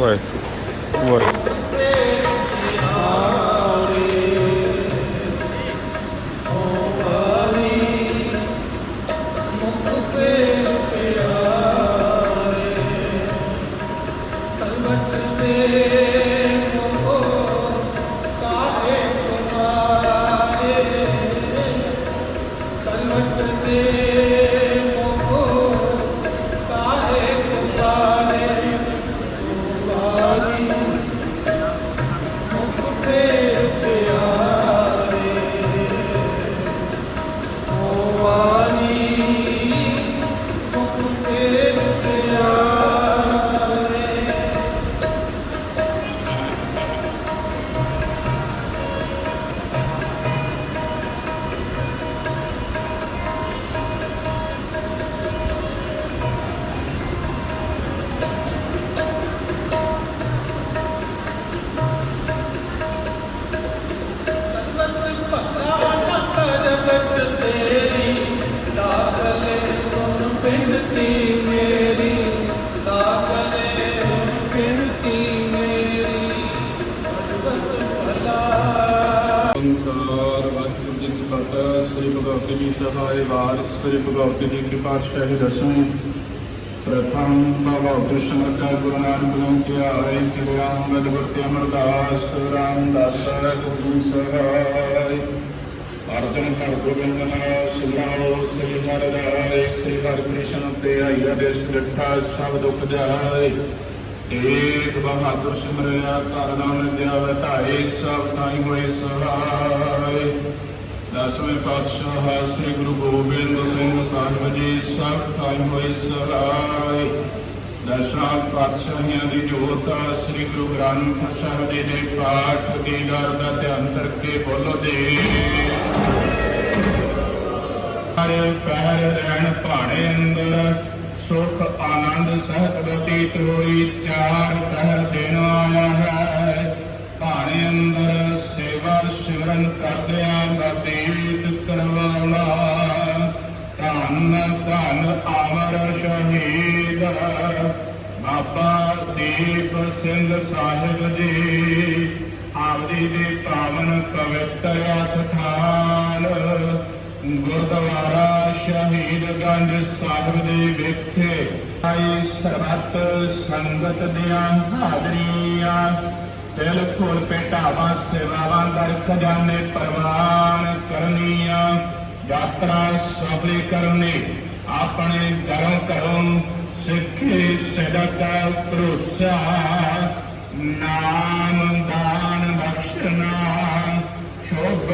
ਵਾਹਿਗੁਰੂ ਜੀ ਸਹਾਇ ਵਾਰ ਸ੍ਰੀ ਭਗਵਤੀ ਜੀ ਕੀ ਪਾਤਸ਼ਾਹੀ ਦਸਵੇਂ ਪ੍ਰਥਮ ਭਗਵਤ ਸਮਰਥ, ਗੁਰੂ ਨਾਨਕ ਦੇਵ ਕੀ ਆਏ ਕਿ ਅੰਗਦ ਵਰਤੇ ਅਮਰਦਾਸ, ਰਾਮਦਾਸ ਗੁਰੂ ਸਹਾਇ ਅਰਜਨ ਕਰ ਗੋਬਿੰਦ ਨਾਮ ਸੁਨਾਓ ਸ੍ਰੀ ਹਰਿ ਸ੍ਰੀ ਹਰਿ ਕ੍ਰਿਸ਼ਨ ਤੇ ਆਇਆ ਦੇ ਸਿਰਠਾ ਸਭ ਦੁਖ ਜਾਏ। ਏਕ ਬਹਾਦਰ ਸਿਮਰਿਆ ਕਰ ਨਾਮ ਦਿਆ ਸਭ ਤਾਈ ਹੋਏ ਸਹਾਇ ਦਸਵੇਂ ਪਾਤਸ਼ਾਹ ਸ੍ਰੀ ਗੁਰੂ ਗੋਬਿੰਦ ਸਿੰਘ ਸਾਹਿਬ ਜੀ, ਸਭ ਤਾਈ ਹੋਏ ਸਹਾਇ ਦਸਾਂ ਪਾਤਸ਼ਾਹੀਆਂ ਦੀ ਜੋਤ ਸ੍ਰੀ ਗੁਰੂ ਗ੍ਰੰਥ ਸਾਹਿਬ ਜੀ ਦੇ ਪਾਠ ਦੀ ਦਰ ਦਾ ਧਿਆਨ ਕਰਕੇ ਬੋਲੋ ਦੇ ਹਰ ਪਹਿਰ ਰਹਿਣ ਭਾਣੇ ਅੰਦਰ, ਸੁਖ ਆਨੰਦ ਸਹਿਤ ਬਤੀਤ ਹੋਈ, ਚਾਰ ਪਹਿਰ ਦਿਨ ਆਇਆ। ਧੰਨ ਅਮਰ ਸ਼ਹੀਦ। ਬਾਬਾ ਦੀਪ ਸਿੰਘ ਸਾਹਿਬ ਜੀ, ਆਪਦੀ ਦੇ ਪਾਵਨ ਪਵਿੱਤਰ ਸਥਾਨ ਗੁਰਦੁਆਰਾ ਸ਼ਹੀਦਗੰਜ ਸਾਹਿਬ ਦੇ ਵਿਖੇ ਆਈ ਸਰਬੱਤ ਸੰਗਤ ਦੀਆਂ ਹਾਜ਼ਰੀਆਂ। ਦਿਲ ਖੋਲ ਪੇਟਾਵਾਂ ਸੇਵਾਵਾਂ ਦਰ ਖਜ਼ਾਨੇ ਪ੍ਰਵਾਨ ਕਰਨੀਆਂ। ਯਾਤਰਾ ਸਫਲੀ ਕਰਨੀ। ਆਪਣੇ ਘਰੋਂ ਘਰੋਂ ਸਿੱਖੀ ਸਦਕਾ ਭਰੋਸਾ, ਨਾਮ ਦਾਨ ਬਖਸ਼ਣਾ, ਸ਼ੋਭ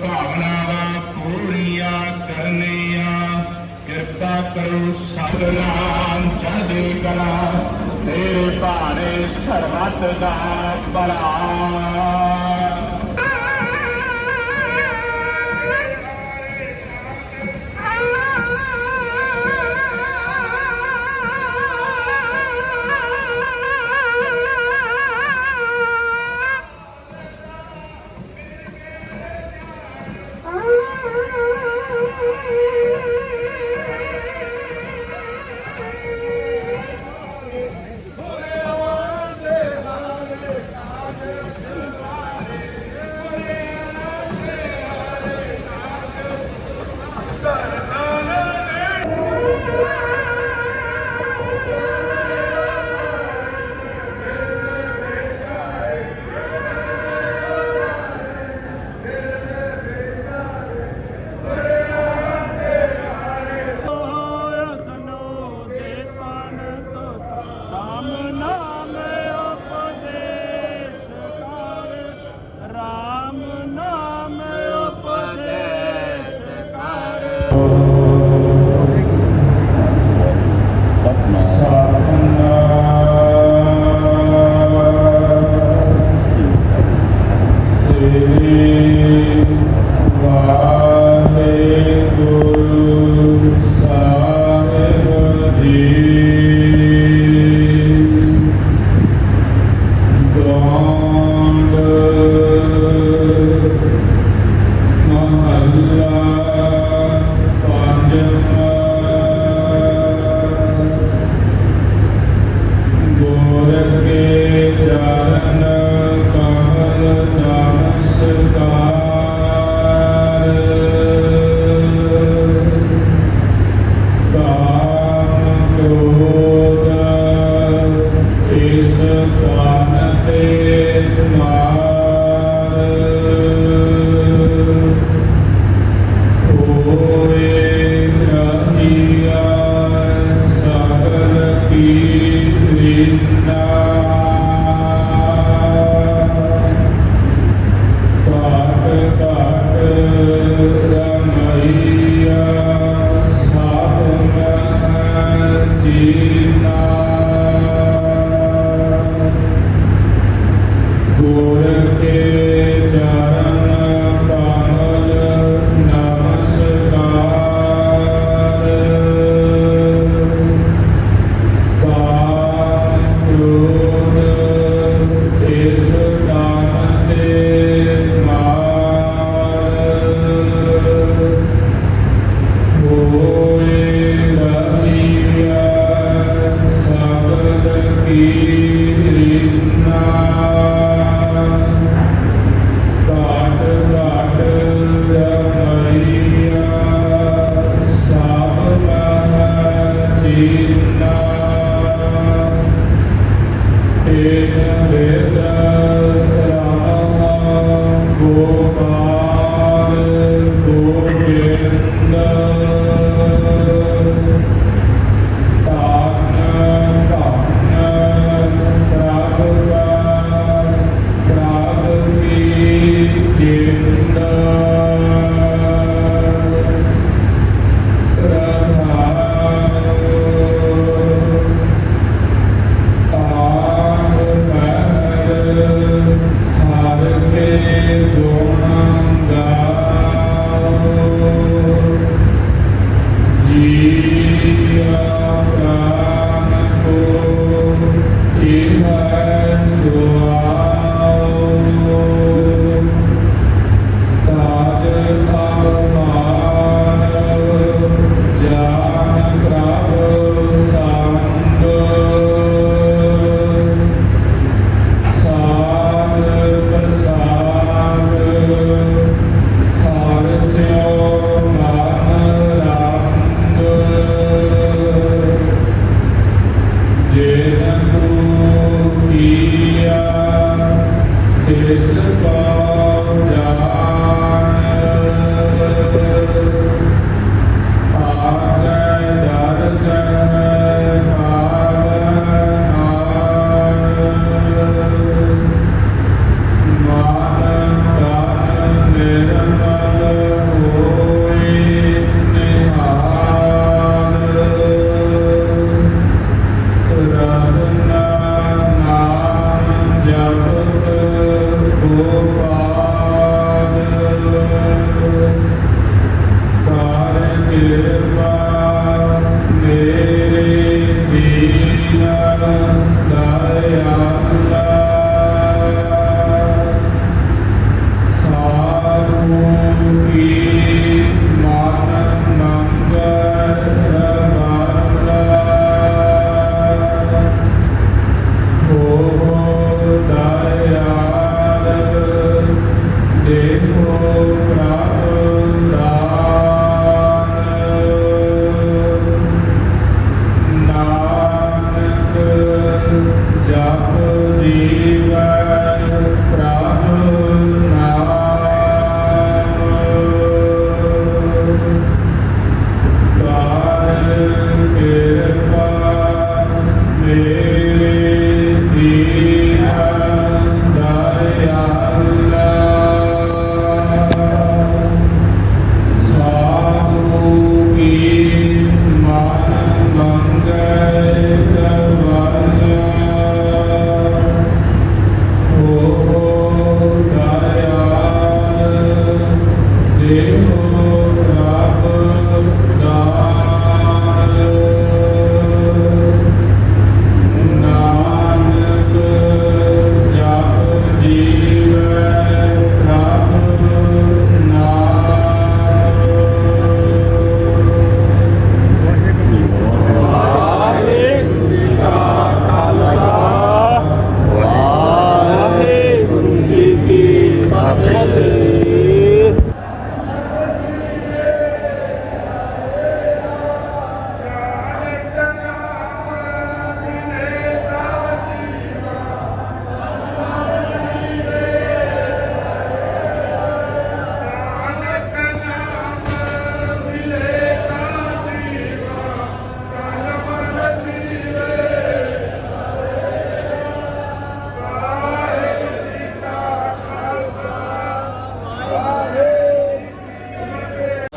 ਭਾਵਨਾਵਾਂ ਪੂਰੀਆਂ ਕਰਨੀਆਂ। ਕਿਰਪਾ ਕਰੋ ਸਤਨਾਮ ਚੜ੍ਹਦੀ ਕਲਾ, ਤੇਰੇ ਭਾਣੇ ਸਰਬੱਤ ਦਾ ਭਲਾ। ਸ੍ਰੀ ਵਾਹਿਗੁਰੂ।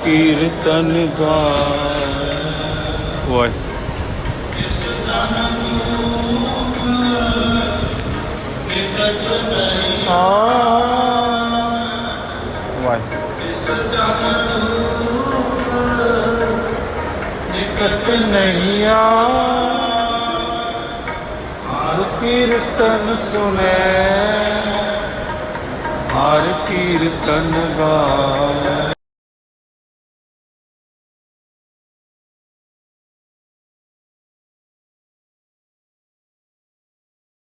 ਕੀਰਤਨ ਗਾਏ ਵਾਹਿ। ਵਾਹਿ। ਨਿਕਟ ਨਹੀਂ ਆ। ਹਰ ਕੀਰਤਨ ਸੁਨੇ ਹਰ ਕੀਰਤਨ ਗਾਏ